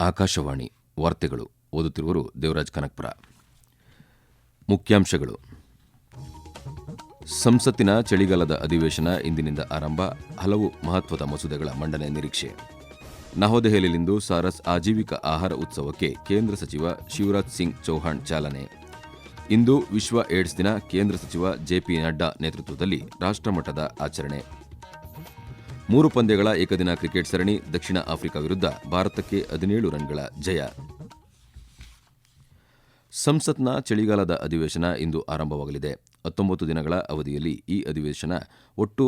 ಆಕಾಶವಾಣಿ ವಾರ್ತೆಗಳು ಓದುತ್ತಿರುವರು ದೇವರಾಜ್ ಕನಕ್ಪುರ. ಮುಖ್ಯಾಂಶಗಳು. ಸಂಸತ್ತಿನ ಚಳಿಗಾಲದ ಅಧಿವೇಶನ ಇಂದಿನಿಂದ ಆರಂಭ. ಹಲವು ಮಹತ್ವದ ಮಸೂದೆಗಳ ಮಂಡನೆ ನಿರೀಕ್ಷೆ. ನವದೆಹಲಿಯಲ್ಲಿಂದು ಸಾರಸ್ ಆಜೀವಿಕ ಆಹಾರ ಉತ್ಸವಕ್ಕೆ ಕೇಂದ್ರ ಸಚಿವ ಶಿವರಾಜ್ ಸಿಂಗ್ ಚೌಹಾಣ್ ಚಾಲನೆ. ಇಂದು ವಿಶ್ವ ಏಡ್ಸ್ ದಿನ, ಕೇಂದ್ರ ಸಚಿವ ಜೆಪಿ ನಡ್ಡಾ ನೇತೃತ್ವದಲ್ಲಿ ರಾಷ್ಟ್ರಮಟ್ಟದ ಆಚರಣೆ. ಮೂರು ಪಂದ್ಯಗಳ ಏಕದಿನ ಕ್ರಿಕೆಟ್ ಸರಣಿ ದಕ್ಷಿಣ ಆಫ್ರಿಕಾ ವಿರುದ್ಧ ಭಾರತಕ್ಕೆ ಹದಿನೇಳು ರನ್ಗಳ ಜಯ. ಸಂಸತ್ನ ಚಳಿಗಾಲದ ಅಧಿವೇಶನ ಇಂದು ಆರಂಭವಾಗಲಿದೆ. ಹತ್ತೊಂಬತ್ತು ದಿನಗಳ ಅವಧಿಯಲ್ಲಿ ಈ ಅಧಿವೇಶನ ಒಟ್ಟು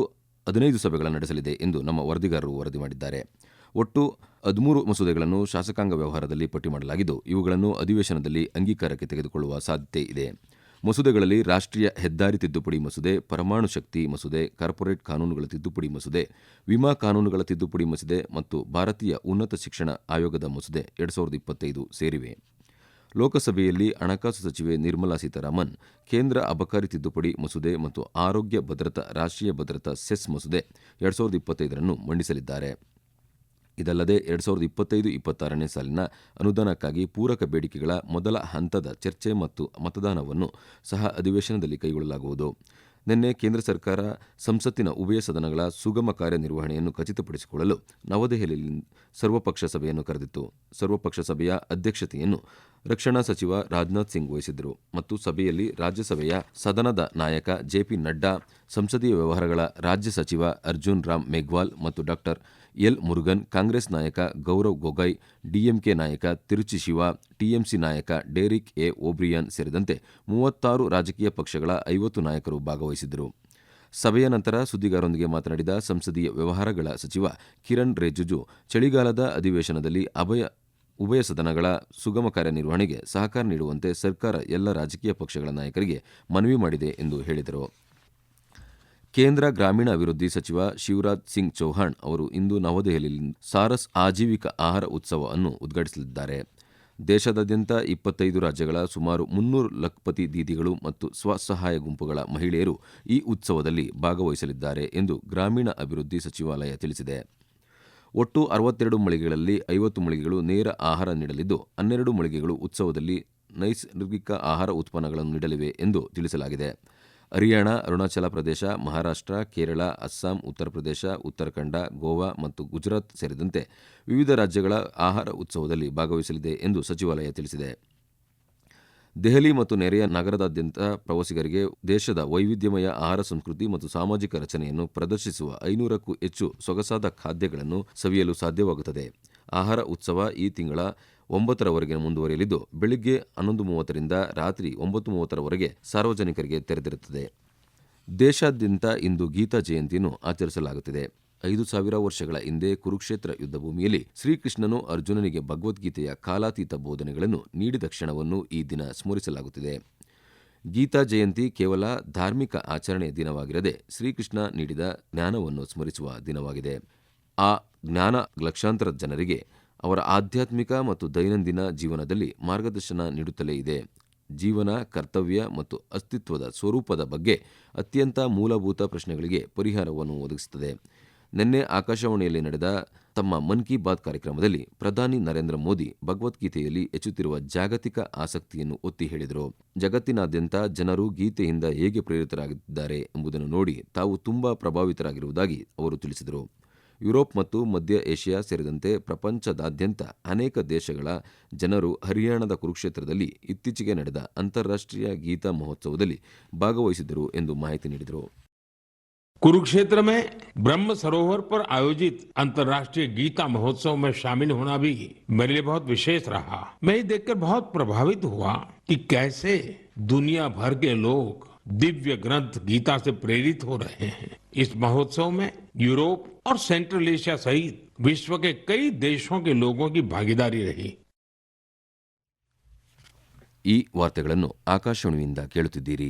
ಹದಿನೈದು ಸಭೆಗಳ ನಡೆಸಲಿದೆ ಎಂದು ನಮ್ಮ ವರದಿಗಾರರು ವರದಿ ಮಾಡಿದ್ದಾರೆ. ಒಟ್ಟು ಹದಿಮೂರು ಮಸೂದೆಗಳನ್ನು ಶಾಸಕಾಂಗ ವ್ಯವಹಾರದಲ್ಲಿ ಪಟ್ಟಿ ಮಾಡಲಾಗಿದ್ದು, ಇವುಗಳನ್ನು ಅಧಿವೇಶನದಲ್ಲಿ ಅಂಗೀಕಾರಕ್ಕೆ ತೆಗೆದುಕೊಳ್ಳುವ ಸಾಧ್ಯತೆ ಇದೆ. ಮಸೂದೆಗಳಲ್ಲಿ ರಾಷ್ಟ್ರೀಯ ಹೆದ್ದಾರಿ ತಿದ್ದುಪಡಿ ಮಸೂದೆ, ಪರಮಾಣು ಶಕ್ತಿ ಮಸೂದೆ, ಕಾರ್ಪೊರೇಟ್ ಕಾನೂನುಗಳ ತಿದ್ದುಪಡಿ ಮಸೂದೆ, ವಿಮಾ ಕಾನೂನುಗಳ ತಿದ್ದುಪಡಿ ಮಸೂದೆ ಮತ್ತು ಭಾರತೀಯ ಉನ್ನತ ಶಿಕ್ಷಣ ಆಯೋಗದ ಮಸೂದೆ ಎರಡು ಸಾವಿರದ ಇಪ್ಪತ್ತೈದು ಸೇರಿವೆ. ಲೋಕಸಭೆಯಲ್ಲಿ ಹಣಕಾಸು ಸಚಿವೆ ನಿರ್ಮಲಾ ಸೀತಾರಾಮನ್, ಕೇಂದ್ರ ಅಬಕಾರಿ ತಿದ್ದುಪಡಿ ಮಸೂದೆ ಮತ್ತು ಆರೋಗ್ಯ ಭದ್ರತಾ ರಾಷ್ಟ್ರೀಯ ಭದ್ರತಾ ಸೆಸ್ ಮಸೂದೆ ಎರಡು ಸಾವಿರದ ಇಪ್ಪತ್ತೈದರನ್ನು ಮಂಡಿಸಲಿದ್ದಾರೆ. ಇದಲ್ಲದೆ ಎರಡು ಸಾವಿರದ ಇಪ್ಪತ್ತೈದು, ಇಪ್ಪತ್ತಾರನೇ ಸಾಲಿನ ಅನುದಾನಕ್ಕಾಗಿ ಪೂರಕ ಬೇಡಿಕೆಗಳ ಮೊದಲ ಹಂತದ ಚರ್ಚೆ ಮತ್ತು ಮತದಾನವನ್ನು ಸಹ ಅಧಿವೇಶನದಲ್ಲಿ ಕೈಗೊಳ್ಳಲಾಗುವುದು. ನಿನ್ನೆ ಕೇಂದ್ರ ಸರ್ಕಾರ ಸಂಸತ್ತಿನ ಉಭಯ ಸದನಗಳ ಸುಗಮ ಕಾರ್ಯನಿರ್ವಹಣೆಯನ್ನು ಖಚಿತಪಡಿಸಿಕೊಳ್ಳಲು ನವದೆಹಲಿಯಲ್ಲಿ ಸರ್ವಪಕ್ಷ ಸಭೆಯನ್ನು ಕರೆದಿತ್ತು. ಸರ್ವಪಕ್ಷ ಸಭೆಯ ಅಧ್ಯಕ್ಷತೆಯನ್ನು ರಕ್ಷಣಾ ಸಚಿವ ರಾಜನಾಥ್ ಸಿಂಗ್ ವಹಿಸಿದ್ದರು ಮತ್ತು ಸಭೆಯಲ್ಲಿ ರಾಜ್ಯಸಭೆಯ ಸದನದ ನಾಯಕ ಜೆಪಿ ನಡ್ಡಾ, ಸಂಸದೀಯ ವ್ಯವಹಾರಗಳ ರಾಜ್ಯ ಸಚಿವ ಅರ್ಜುನ್ ರಾಮ್ ಮೇಘ್ವಾಲ್ ಮತ್ತು ಡಾಕ್ಟರ್ ಎಲ್ ಮುರುಗನ್, ಕಾಂಗ್ರೆಸ್ ನಾಯಕ ಗೌರವ್ ಗೊಗೊಯ್ ಡಿಎಂಕೆ ನಾಯಕ ತಿರುಚಿ ಶಿವ, ಟಿಎಂಸಿ ನಾಯಕ ಡೇರಿಕ್ ಎ ಓಬ್ರಿಯಾನ್ ಸೇರಿದಂತೆ ಮೂವತ್ತಾರು ರಾಜಕೀಯ ಪಕ್ಷಗಳ ಐವತ್ತು ನಾಯಕರು ಭಾಗವಹಿಸಿದ್ದರು. ಸಭೆಯ ನಂತರ ಸುದ್ದಿಗಾರರೊಂದಿಗೆ ಮಾತನಾಡಿದ ಸಂಸದೀಯ ವ್ಯವಹಾರಗಳ ಸಚಿವ ಕಿರಣ್ ರಿಜಿಜು, ಚಳಿಗಾಲದ ಅಧಿವೇಶನದಲ್ಲಿ ಅಭಯ ಉಭಯ ಸದನಗಳ ಸುಗಮ ಕಾರ್ಯನಿರ್ವಹಣೆಗೆ ಸಹಕಾರ ನೀಡುವಂತೆ ಸರ್ಕಾರ ಎಲ್ಲ ರಾಜಕೀಯ ಪಕ್ಷಗಳ ನಾಯಕರಿಗೆ ಮನವಿ ಮಾಡಿದೆ ಎಂದು ಹೇಳಿದರು. ಕೇಂದ್ರ ಗ್ರಾಮೀಣ ಅಭಿವೃದ್ಧಿ ಸಚಿವ ಶಿವರಾಜ್ ಸಿಂಗ್ ಚೌಹಾಣ್ ಅವರು ಇಂದು ನವದೆಹಲಿಯಲ್ಲಿ ಸಾರಸ್ ಆಜೀವಿಕ ಆಹಾರ ಉತ್ಸವವನ್ನು ಉದ್ಘಾಟಿಸಲಿದ್ದಾರೆ. ದೇಶಾದ್ಯಂತ ಇಪ್ಪತ್ತೈದು ರಾಜ್ಯಗಳ ಸುಮಾರು ಮುನ್ನೂರು ಲಖಪತಿ ದೀದಿಗಳು ಮತ್ತು ಸ್ವಸಹಾಯ ಗುಂಪುಗಳ ಮಹಿಳೆಯರು ಈ ಉತ್ಸವದಲ್ಲಿ ಭಾಗವಹಿಸಲಿದ್ದಾರೆ ಎಂದು ಗ್ರಾಮೀಣ ಅಭಿವೃದ್ಧಿ ಸಚಿವಾಲಯ ತಿಳಿಸಿದೆ. ಒಟ್ಟು ಅರವತ್ತೆರಡು ಮಳಿಗೆಗಳಲ್ಲಿ ಐವತ್ತು ಮಳಿಗೆಗಳು ನೇರ ಆಹಾರ ನೀಡಲಿದ್ದು, ಹನ್ನೆರಡು ಮಳಿಗೆಗಳು ಉತ್ಸವದಲ್ಲಿ ನೈಸರ್ಗಿಕ ಆಹಾರ ಉತ್ಪನ್ನಗಳನ್ನು ನೀಡಲಿವೆ ಎಂದು ತಿಳಿಸಲಾಗಿದೆ. ಹರಿಯಾಣ, ಅರುಣಾಚಲ ಪ್ರದೇಶ, ಮಹಾರಾಷ್ಟ್ರ, ಕೇರಳ, ಅಸ್ಸಾಂ, ಉತ್ತರ ಪ್ರದೇಶ, ಉತ್ತರಾಖಂಡ, ಗೋವಾ ಮತ್ತು ಗುಜರಾತ್ ಸೇರಿದಂತೆ ವಿವಿಧ ರಾಜ್ಯಗಳ ಆಹಾರ ಉತ್ಸವದಲ್ಲಿ ಭಾಗವಹಿಸಲಿದೆ ಎಂದು ಸಚಿವಾಲಯ ತಿಳಿಸಿದೆ. ದೆಹಲಿ ಮತ್ತು ನೆರೆಯ ನಗರದಾದ್ಯಂತ ಪ್ರವಾಸಿಗರಿಗೆ ದೇಶದ ವೈವಿಧ್ಯಮಯ ಆಹಾರ ಸಂಸ್ಕೃತಿ ಮತ್ತು ಸಾಮಾಜಿಕ ರಚನೆಯನ್ನು ಪ್ರದರ್ಶಿಸುವ ಐನೂರಕ್ಕೂ ಹೆಚ್ಚು ಸೊಗಸಾದ ಖಾದ್ಯಗಳನ್ನು ಸವಿಯಲು ಸಾಧ್ಯವಾಗುತ್ತದೆ. ಆಹಾರ ಉತ್ಸವ ಈ ತಿಂಗಳ ಒಂಬತ್ತರವರೆಗೆ ಮುಂದುವರಿಯಲಿದ್ದು, ಬೆಳಿಗ್ಗೆ ಹನ್ನೊಂದು ಮೂವತ್ತರಿಂದ ರಾತ್ರಿ ಒಂಬತ್ತು ಮೂವತ್ತರವರೆಗೆ ಸಾರ್ವಜನಿಕರಿಗೆ ತೆರೆದಿರುತ್ತದೆ. ದೇಶಾದ್ಯಂತ ಇಂದು ಗೀತಾ ಜಯಂತಿಯನ್ನು ಆಚರಿಸಲಾಗುತ್ತಿದೆ. ಐದು ಸಾವಿರ ವರ್ಷಗಳ ಹಿಂದೆ ಕುರುಕ್ಷೇತ್ರ ಯುದ್ಧಭೂಮಿಯಲ್ಲಿ ಶ್ರೀಕೃಷ್ಣನು ಅರ್ಜುನನಿಗೆ ಭಗವದ್ಗೀತೆಯ ಕಾಲಾತೀತ ಬೋಧನೆಗಳನ್ನು ನೀಡಿದ ಕ್ಷಣವನ್ನು ಈ ದಿನ ಸ್ಮರಿಸಲಾಗುತ್ತಿದೆ. ಗೀತಾ ಜಯಂತಿ ಕೇವಲ ಧಾರ್ಮಿಕ ಆಚರಣೆಯ ದಿನವಾಗಿರದೆ ಶ್ರೀಕೃಷ್ಣ ನೀಡಿದ ಜ್ಞಾನವನ್ನು ಸ್ಮರಿಸುವ ದಿನವಾಗಿದೆ. ಆ ಜ್ಞಾನ ಲಕ್ಷಾಂತರ ಜನರಿಗೆ ಅವರ ಆಧ್ಯಾತ್ಮಿಕ ಮತ್ತು ದೈನಂದಿನ ಜೀವನದಲ್ಲಿ ಮಾರ್ಗದರ್ಶನ ನೀಡುತ್ತಲೇ ಇದೆ. ಜೀವನ, ಕರ್ತವ್ಯ ಮತ್ತು ಅಸ್ತಿತ್ವದ ಸ್ವರೂಪದ ಬಗ್ಗೆ ಅತ್ಯಂತ ಮೂಲಭೂತ ಪ್ರಶ್ನೆಗಳಿಗೆ ಪರಿಹಾರವನ್ನು ಒದಗಿಸುತ್ತದೆ. ನಿನ್ನೆ ಆಕಾಶವಾಣಿಯಲ್ಲಿ ನಡೆದ ತಮ್ಮ ಮನ್ ಕಿ ಬಾತ್ ಕಾರ್ಯಕ್ರಮದಲ್ಲಿ ಪ್ರಧಾನಿ ನರೇಂದ್ರ ಮೋದಿ ಭಗವದ್ಗೀತೆಯಲ್ಲಿ ಹೆಚ್ಚುತ್ತಿರುವ ಜಾಗತಿಕ ಆಸಕ್ತಿಯನ್ನು ಒತ್ತಿ ಹೇಳಿದರು. ಜಗತ್ತಿನಾದ್ಯಂತ ಜನರು ಗೀತೆಯಿಂದ ಹೇಗೆ ಪ್ರೇರಿತರಾಗಿದ್ದಾರೆ ಎಂಬುದನ್ನು ನೋಡಿ ತಾವು ತುಂಬಾ ಪ್ರಭಾವಿತರಾಗಿರುವುದಾಗಿ ಅವರು ತಿಳಿಸಿದರು. ಯುರೋಪ್ ಮತ್ತು ಮಧ್ಯ ಏಷ್ಯಾ ಸೇರಿದಂತೆ ಪ್ರಪಂಚದಾದ್ಯಂತ ಅನೇಕ ದೇಶಗಳ ಜನರು ಹರಿಯಾಣದ ಕುರುಕ್ಷೇತ್ರದಲ್ಲಿ ಇತ್ತೀಚೆಗೆ ನಡೆದ ಅಂತಾರಾಷ್ಟ್ರೀಯ ಗೀತಾ ಮಹೋತ್ಸವದಲ್ಲಿ ಭಾಗವಹಿಸಿದರು ಎಂದು ಮಾಹಿತಿ ನೀಡಿದರು. कुरुक्षेत्र में ब्रह्म सरोवर पर आयोजित अंतर्राष्ट्रीय गीता महोत्सव में शामिल होना भी मेरे लिए बहुत विशेष रहा मैं ये देखकर बहुत प्रभावित हुआ कि कैसे दुनिया भर के लोग दिव्य ग्रंथ गीता से प्रेरित हो रहे हैं इस महोत्सव में यूरोप और सेंट्रल एशिया सहित विश्व के कई देशों के लोगों की भागीदारी रही ಈ ವಾರ್ತೆಗಳನ್ನು ಆಕಾಶವಾಣಿಯಿಂದ ಕೇಳುತ್ತಿದ್ದೀರಿ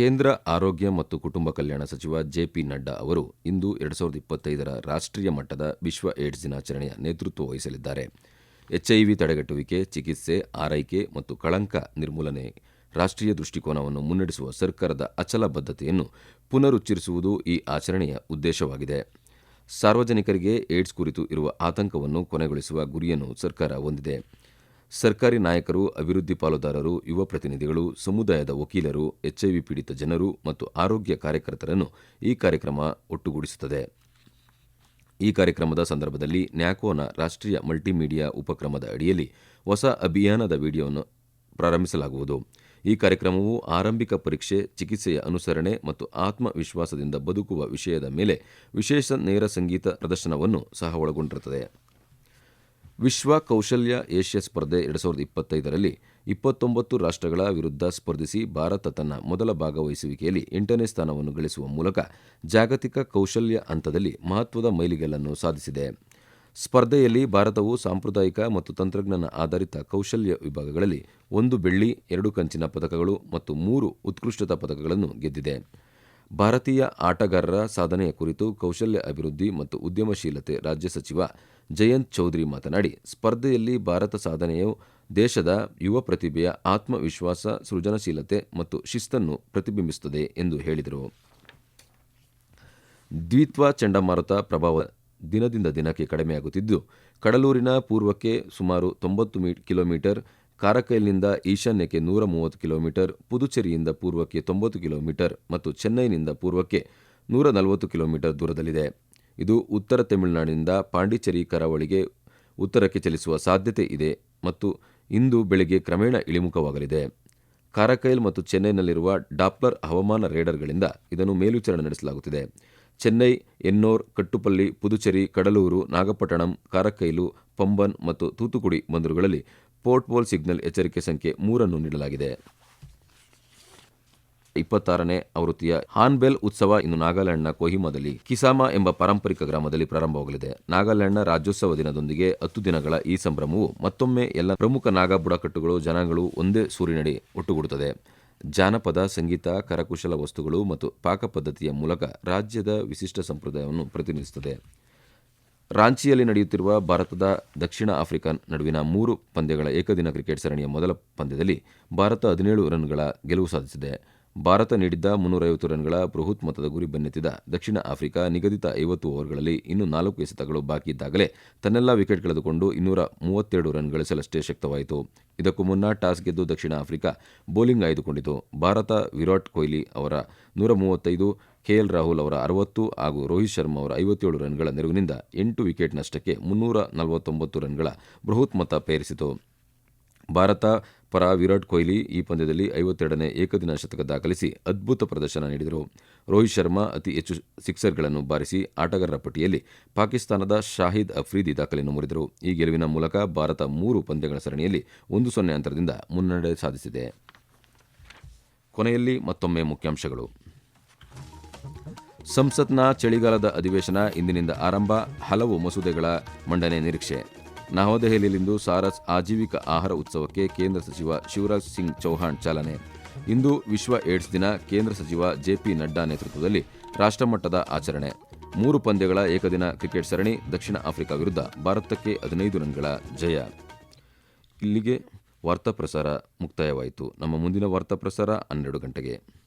ಕೇಂದ್ರ ಆರೋಗ್ಯ ಮತ್ತು ಕುಟುಂಬ ಕಲ್ಯಾಣ ಸಚಿವ ಜೆಪಿ ನಡ್ಡಾ ಅವರು ಇಂದು ಎರಡು ಸಾವಿರದ ಇಪ್ಪತ್ತೈದರ ರಾಷ್ಟ್ರೀಯ ಮಟ್ಟದ ವಿಶ್ವ ಏಡ್ಸ್ ದಿನಾಚರಣೆಯ ನೇತೃತ್ವ ವಹಿಸಲಿದ್ದಾರೆ. ಎಚ್ಐವಿ ತಡೆಗಟ್ಟುವಿಕೆ, ಚಿಕಿತ್ಸೆ, ಆರೈಕೆ ಮತ್ತು ಕಳಂಕ ನಿರ್ಮೂಲನೆ ರಾಷ್ಟ್ರೀಯ ದೃಷ್ಟಿಕೋನವನ್ನು ಮುನ್ನಡೆಸುವ ಸರ್ಕಾರದ ಅಚಲ ಬದ್ಧತೆಯನ್ನು ಪುನರುಚ್ಚರಿಸುವುದು ಈ ಆಚರಣೆಯ ಉದ್ದೇಶವಾಗಿದೆ. ಸಾರ್ವಜನಿಕರಿಗೆ ಏಡ್ಸ್ ಕುರಿತು ಇರುವ ಆತಂಕವನ್ನು ಕೊನೆಗೊಳಿಸುವ ಗುರಿಯನ್ನು ಸರ್ಕಾರ ಹೊಂದಿದೆ. ಸರ್ಕಾರಿ ನಾಯಕರು, ಅಭಿವೃದ್ಧಿ ಪಾಲುದಾರರು, ಯುವ ಪ್ರತಿನಿಧಿಗಳು, ಸಮುದಾಯದ ವಕೀಲರು, ಎಚ್ಐವಿ ಪೀಡಿತ ಜನರು ಮತ್ತು ಆರೋಗ್ಯ ಕಾರ್ಯಕರ್ತರನ್ನು ಈ ಕಾರ್ಯಕ್ರಮ ಒಟ್ಟುಗೂಡಿಸುತ್ತದೆ. ಈ ಕಾರ್ಯಕ್ರಮದ ಸಂದರ್ಭದಲ್ಲಿ ನ್ಯಾಕೋನ ರಾಷ್ಟ್ರೀಯ ಮಲ್ಟಿಮೀಡಿಯಾ ಉಪಕ್ರಮದ ಅಡಿಯಲ್ಲಿ ಹೊಸ ಅಭಿಯಾನದ ವಿಡಿಯೋವನ್ನು ಪ್ರಾರಂಭಿಸಲಾಗುವುದು. ಈ ಕಾರ್ಯಕ್ರಮವು ಆರಂಭಿಕ ಪರೀಕ್ಷೆ, ಚಿಕಿತ್ಸೆಯ ಅನುಸರಣೆ ಮತ್ತು ಆತ್ಮವಿಶ್ವಾಸದಿಂದ ಬದುಕುವ ವಿಷಯದ ಮೇಲೆ ವಿಶೇಷ ನೇರ ಸಂಗೀತ ಪ್ರದರ್ಶನವನ್ನು ಸಹ ಒಳಗೊಂಡಿರುತ್ತದೆ. ವಿಶ್ವ ಕೌಶಲ್ಯ ಏಷ್ಯಾ ಸ್ಪರ್ಧೆ ಎರಡು ಸಾವಿರದ ಇಪ್ಪತ್ತೈದರಲ್ಲಿ ಇಪ್ಪತ್ತೊಂಬತ್ತು ರಾಷ್ಟ್ರಗಳ ವಿರುದ್ಧ ಸ್ಪರ್ಧಿಸಿ ಭಾರತ ತನ್ನ ಮೊದಲ ಭಾಗವಹಿಸುವಿಕೆಯಲ್ಲಿ ಎಂಟನೇ ಸ್ಥಾನವನ್ನು ಗಳಿಸುವ ಮೂಲಕ ಜಾಗತಿಕ ಕೌಶಲ್ಯ ಹಂತದಲ್ಲಿ ಮಹತ್ವದ ಮೈಲಿಗಲ್ಲನ್ನು ಸಾಧಿಸಿದೆ. ಸ್ಪರ್ಧೆಯಲ್ಲಿ ಭಾರತವು ಸಾಂಪ್ರದಾಯಿಕ ಮತ್ತು ತಂತ್ರಜ್ಞಾನ ಆಧಾರಿತ ಕೌಶಲ್ಯ ವಿಭಾಗಗಳಲ್ಲಿ ಒಂದು ಬೆಳ್ಳಿ, ಎರಡು ಕಂಚಿನ ಪದಕಗಳು ಮತ್ತು ಮೂರು ಉತ್ಕೃಷ್ಟತಾ ಪದಕಗಳನ್ನು ಗೆದ್ದಿದೆ. ಭಾರತೀಯ ಆಟಗಾರರ ಸಾಧನೆಯ ಕುರಿತು ಕೌಶಲ್ಯ ಅಭಿವೃದ್ಧಿ ಮತ್ತು ಉದ್ಯಮಶೀಲತೆ ರಾಜ್ಯ ಸಚಿವ ಜಯಂತ್ ಚೌಧರಿ ಮಾತನಾಡಿ, ಸ್ಪರ್ಧೆಯಲ್ಲಿ ಭಾರತ ಸಾಧನೆಯು ದೇಶದ ಯುವ ಪ್ರತಿಭೆಯ ಆತ್ಮವಿಶ್ವಾಸ, ಸೃಜನಶೀಲತೆ ಮತ್ತು ಶಿಸ್ತನ್ನು ಪ್ರತಿಬಿಂಬಿಸುತ್ತದೆ ಎಂದು ಹೇಳಿದರು. ದ್ವಿತ್ವ ಚಂಡಮಾರುತ ಪ್ರಭಾವ ದಿನದಿಂದ ದಿನಕ್ಕೆ ಕಡಿಮೆಯಾಗುತ್ತಿದ್ದು, ಕಡಲೂರಿನ ಪೂರ್ವಕ್ಕೆ ಸುಮಾರು ತೊಂಬತ್ತು ಮೀ ಕಿಲೋಮೀಟರ್ ಕಾರಕೈಲ್ನಿಂದ ಈಶಾನ್ಯಕ್ಕೆ ನೂರ ಮೂವತ್ತು ಕಿಲೋಮೀಟರ್, ಪುದುಚೇರಿಯಿಂದ ಪೂರ್ವಕ್ಕೆ ತೊಂಬತ್ತು ಕಿಲೋಮೀಟರ್ ಮತ್ತು ಚೆನ್ನೈನಿಂದ ಪೂರ್ವಕ್ಕೆ ನೂರ ನಲವತ್ತು ಕಿಲೋಮೀಟರ್ ದೂರದಲ್ಲಿದೆ. ಇದು ಉತ್ತರ ತಮಿಳುನಾಡಿನಿಂದ ಪಾಂಡಿಚೇರಿ ಕರಾವಳಿಗೆ ಉತ್ತರಕ್ಕೆ ಚಲಿಸುವ ಸಾಧ್ಯತೆ ಇದೆ ಮತ್ತು ಇಂದು ಬೆಳಗ್ಗೆ ಕ್ರಮೇಣ ಇಳಿಮುಖವಾಗಲಿದೆ. ಕಾರಕೈಲ್ ಮತ್ತು ಚೆನ್ನೈನಲ್ಲಿರುವ ಡಾಪ್ಲರ್ ಹವಾಮಾನ ರೇಡರ್ಗಳಿಂದ ಇದನ್ನು ಮೇಲ್ವಿಚಾರಣೆ ನಡೆಸಲಾಗುತ್ತಿದೆ. ಚೆನ್ನೈ, ಎನ್ನೋರ್, ಕಟ್ಟುಪಲ್ಲಿ, ಪುದುಚೇರಿ, ಕಡಲೂರು, ನಾಗಪಟ್ಟಣಂ, ಕಾರಕೈಲು, ಪಂಬನ್ ಮತ್ತು ತೂತುಕುಡಿ ಬಂದರುಗಳಲ್ಲಿ ಪೋರ್ಟ್ಬೋಲ್ ಸಿಗ್ನಲ್ ಎಚ್ಚರಿಕೆ ಸಂಖ್ಯೆ ಮೂರನ್ನು ನೀಡಲಾಗಿದೆ. ಇಪ್ಪತ್ತಾರನೇ ಆವೃತ್ತಿಯ ಹಾನ್ಬೆಲ್ ಉತ್ಸವ ಇಂದು ನಾಗಾಲ್ಯಾಂಡ್ನ ಕೊಹಿಮಾದಲ್ಲಿ ಕಿಸಾಮಾ ಎಂಬ ಪಾರಂಪರಿಕ ಗ್ರಾಮದಲ್ಲಿ ಪ್ರಾರಂಭವಾಗಲಿದೆ. ನಾಗಾಲ್ಯಾಂಡ್ನ ರಾಜ್ಯೋತ್ಸವ ದಿನದೊಂದಿಗೆ ಹತ್ತು ದಿನಗಳ ಈ ಸಂಭ್ರಮವು ಮತ್ತೊಮ್ಮೆ ಎಲ್ಲ ಪ್ರಮುಖ ನಾಗಾ ಬುಡಕಟ್ಟುಗಳು, ಜನಗಳು ಒಂದೇ ಸೂರಿನಡಿ ಒಟ್ಟುಗೂಡುತ್ತದೆ. ಜಾನಪದ, ಸಂಗೀತ, ಕರಕುಶಲ ವಸ್ತುಗಳು ಮತ್ತು ಪಾಕಪದ್ಧತಿಯ ಮೂಲಕ ರಾಜ್ಯದ ವಿಶಿಷ್ಟ ಸಂಪ್ರದಾಯವನ್ನು ಪ್ರತಿನಿಧಿಸುತ್ತದೆ. ರಾಂಚಿಯಲ್ಲಿ ನಡೆಯುತ್ತಿರುವ ಭಾರತದ ದಕ್ಷಿಣ ಆಫ್ರಿಕಾ ನಡುವಿನ ಮೂರು ಪಂದ್ಯಗಳ ಏಕದಿನ ಕ್ರಿಕೆಟ್ ಸರಣಿಯ ಮೊದಲ ಪಂದ್ಯದಲ್ಲಿ ಭಾರತ ಹದಿನೇಳು ರನ್ಗಳ ಗೆಲುವು ಸಾಧಿಸಿದೆ. ಭಾರತ ನೀಡಿದ್ದ ಮುನ್ನೂರೈವತ್ತು ರನ್ಗಳ ಬೃಹತ್ ಮೊತ್ತದ ಗುರಿ ಬೆನ್ನತ್ತಿದ ದಕ್ಷಿಣ ಆಫ್ರಿಕಾ ನಿಗದಿತ ಐವತ್ತು ಓವರ್ಗಳಲ್ಲಿ ಇನ್ನೂ ನಾಲ್ಕು ಎಸೆತಗಳು ಬಾಕಿ ಇದ್ದಾಗಲೇ ತನ್ನೆಲ್ಲ ವಿಕೆಟ್ ಕಳೆದುಕೊಂಡು ಇನ್ನೂರ ಮೂವತ್ತೆರಡು ರನ್ ಗಳಿಸಲಷ್ಟೇ ಶಕ್ತವಾಯಿತು. ಇದಕ್ಕೂ ಮುನ್ನ ಟಾಸ್ ಗೆದ್ದು ದಕ್ಷಿಣ ಆಫ್ರಿಕಾ ಬೌಲಿಂಗ್ ಆಯ್ದುಕೊಂಡಿತು. ಭಾರತ ವಿರಾಟ್ ಕೊಹ್ಲಿ ಅವರ ನೂರ ಮೂವತ್ತೈದು ಕೆಎಲ್ ರಾಹುಲ್ ಅವರ ಅರವತ್ತು ಹಾಗೂ ರೋಹಿತ್ ಶರ್ಮಾ ಅವರ ಐವತ್ತೇಳು ರನ್ಗಳ ನೆರವಿನಿಂದ ಎಂಟು ವಿಕೆಟ್ ನಷ್ಟಕ್ಕೆ ಮುನ್ನೂರ ನಲವತ್ತೊಂಬತ್ತು ರನ್ಗಳ ಬೃಹತ್ ಮತ ಪೇರಿಸಿತು. ಭಾರತ ಪರ ವಿರಾಟ್ ಕೊಹ್ಲಿ ಈ ಪಂದ್ಯದಲ್ಲಿ ಐವತ್ತೆರಡನೇ ಏಕದಿನ ಶತಕ ದಾಖಲಿಸಿ ಅದ್ಭುತ ಪ್ರದರ್ಶನ ನೀಡಿದರು. ರೋಹಿತ್ ಶರ್ಮಾ ಅತಿ ಹೆಚ್ಚು ಸಿಕ್ಸರ್ಗಳನ್ನು ಬಾರಿಸಿ ಆಟಗಾರರ ಪಟ್ಟಿಯಲ್ಲಿ ಪಾಕಿಸ್ತಾನದ ಶಾಹಿದ್ ಅಫ್ರೀದಿ ದಾಖಲೆಯನ್ನು ಮುರಿದರು. ಈ ಗೆಲುವಿನ ಮೂಲಕ ಭಾರತ ಮೂರು ಪಂದ್ಯಗಳ ಸರಣಿಯಲ್ಲಿ ಒಂದು ಸೊನ್ನೆ ಅಂತರದಿಂದ ಮುನ್ನಡೆ ಸಾಧಿಸಿದೆ. ಕೊನೆಯಲ್ಲಿ ಮತ್ತೊಮ್ಮೆ ಮುಖ್ಯಾಂಶಗಳು. ಸಂಸತ್ನ ಚಳಿಗಾಲದ ಅಧಿವೇಶನ ಇಂದಿನಿಂದ ಆರಂಭ, ಹಲವು ಮಸೂದೆಗಳ ಮಂಡನೆ ನಿರೀಕ್ಷೆ. ನವದೆಹಲಿಯಲ್ಲಿಂದು ಸಾರಸ್ ಆಜೀವಿಕ ಆಹಾರ ಉತ್ಸವಕ್ಕೆ ಕೇಂದ್ರ ಸಚಿವ ಶಿವರಾಜ್ ಸಿಂಗ್ ಚೌಹಾಣ್ ಚಾಲನೆ. ಇಂದು ವಿಶ್ವ ಏಡ್ಸ್ ದಿನ, ಕೇಂದ್ರ ಸಚಿವ ಜೆಪಿ ನಡ್ಡಾ ನೇತೃತ್ವದಲ್ಲಿ ರಾಷ್ಟ್ರಮಟ್ಟದ ಆಚರಣೆ. ಮೂರು ಪಂದ್ಯಗಳ ಏಕದಿನ ಕ್ರಿಕೆಟ್ ಸರಣಿ, ದಕ್ಷಿಣ ಆಫ್ರಿಕಾ ವಿರುದ್ಧ ಭಾರತಕ್ಕೆ ಹದಿನೈದು ರನ್ಗಳ ಜಯ. ಇಲ್ಲಿಗೆ ವಾರ್ತಾ ಪ್ರಸಾರ ಮುಕ್ತಾಯವಾಯಿತು. ನಮ್ಮ ಮುಂದಿನ ವಾರ್ತಾ ಪ್ರಸಾರ ಹನ್ನೆರಡು ಗಂಟೆಗೆ.